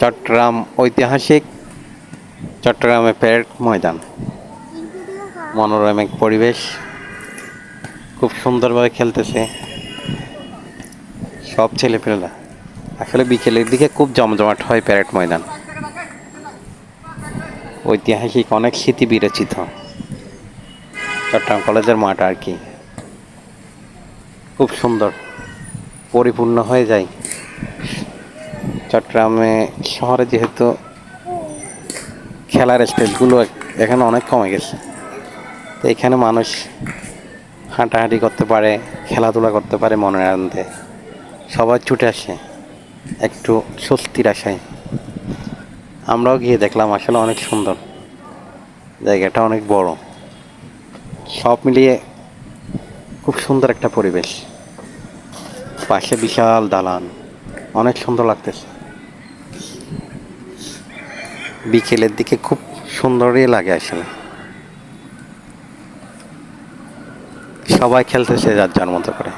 চট্টগ্রাম ঐতিহাসিক চট্টগ্রামে প্যারেড ময়দান। মনোরম এক পরিবেশ খুব সুন্দরভাবে খেলতেছে। সব ছেলেপেলেরা। আসলে বিকেলের দিকে খুব জমজমাট হয় প্যারেড ময়দান। ঐতিহাসিক অনেক স্মৃতি বিরচিত। চট্টগ্রাম কলেজের মাঠ আর কি। খুব সুন্দর, পরিপূর্ণ হয়ে যায়। চট্টগ্রামে শহরে যেহেতু খেলার স্টেজগুলো এখানে অনেক কমে গেছে। তো এখানে মানুষ হাঁটাহাঁটি করতে পারে, খেলাধুলা করতে পারে মনের আনন্দে। সবাই ছুটে আসে একটু স্বস্তির আশায়। আমরাও গিয়ে দেখলাম আসলে অনেক সুন্দর। জায়গাটা অনেক বড়। সব মিলিয়ে খুব সুন্দর একটা পরিবেশ। পাশে বিশাল দালান। অনেক সুন্দর লাগতেছে। বিকেলের দিকে খুব সুন্দরই লাগে আসলে। সবাই খেলতেছে যার যার মতো করে।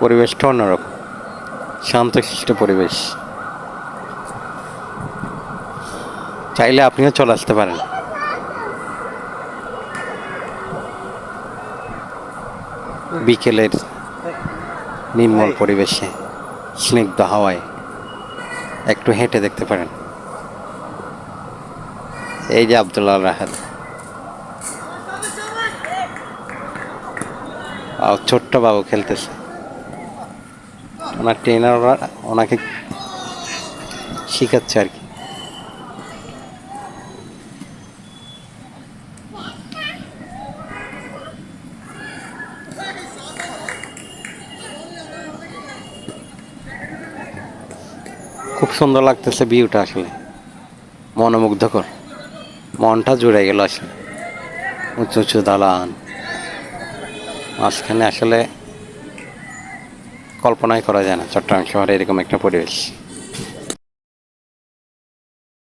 পরিবেশটা অন্যরকম। শান্তশিষ্ট পরিবেশ। চাইলে আপনিও চলে আসতে পারেন। বিকেলের নির্মল পরিবেশে, স্নিগ্ধ হাওয়ায়। একটু হেঁটে দেখতে পারেন। এই যে আবদুল্লাহ রাহাত। ছোট্ট বাবু খেলতেছে। ওনার ট্রেনাররা ওনাকে শিখাচ্ছে আর কি। খুব সুন্দর লাগতেছে ভিউটা আসলে। মনোমুগ্ধকর। মনটা জুড়ে গেল আসলে। উঁচু উঁচু দালান। মাঝখানে আসলে কল্পনাই করা যায় না, চট্টগ্রাম শহরে এরকম একটা পরিবেশ।